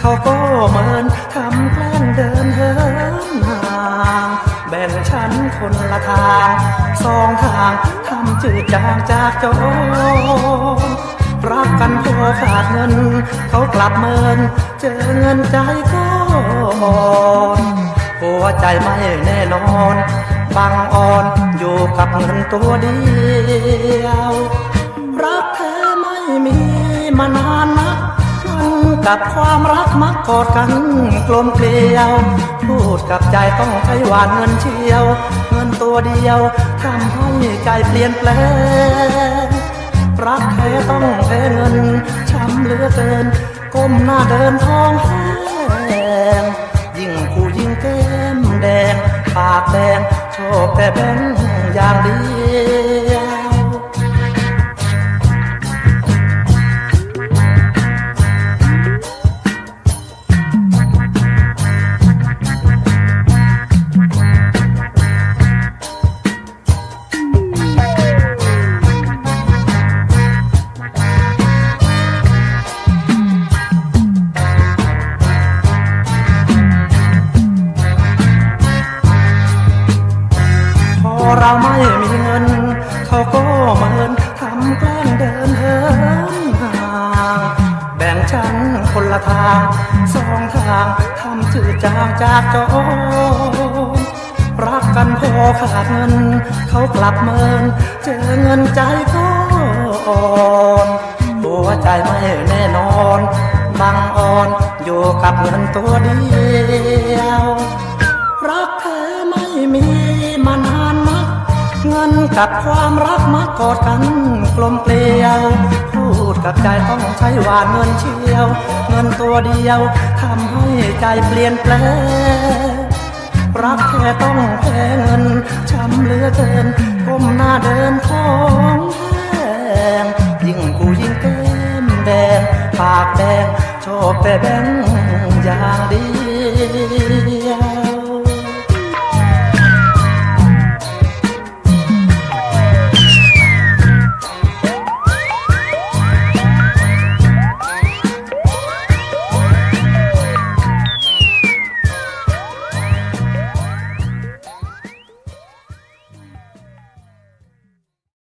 เขาก็เหมินทำแกล้งเดินเหินห่างแบ่งฉันคนละทางสองทางทำจืดจางจากจนรักกันพอขาดเงิน เขากลับเมิน เจอเงินใจก็อ่อนหัวใจไม่แน่นอนบังอ่อนอยู่กับเงินตัวเดียว รักแท้ไม่มีมานานนักมัน กับความรักมักกอดกันกลมเกลียว พูดกับใจต้องใช้หวานเงินเชียว เงินตัวเดียวทำให้ใจเปลี่ยนแปลง รักแท้ต้องแพ้เงินช้ำเหลือเกิน ก้มหน้าเดินท้องแห้งยิ่งคู่ยิ่งแก้มแดง ปากแดงโชคแต่แบงอย่างเดี ไม่มีเงิน เขาก็เมินทำแกล้งเดินเหินห่างแบ่งฉันคนละทางสองทางทำจืดจางจากจนรักกันพอขาดเงิน เขากลับเมิน เจอเงินใจก็อ่อนหัวใจไม่แน่นอน บังอ่อนอยู่กับเงินตัวเดียว นกับความรักมากอดกันกลมเกลียวพูดกับใจต้องใช้หวานเงินเชียว เงินตัวเดียวทำให้ใจเปลี่ยนแปลงรักแค่ต้องแพ้เงินช้ำเหลือเกินก้มหน้าเดินท้องแห้งยิ่งกูยิ่งแก้มแดงปากแดงโชคแต่แบง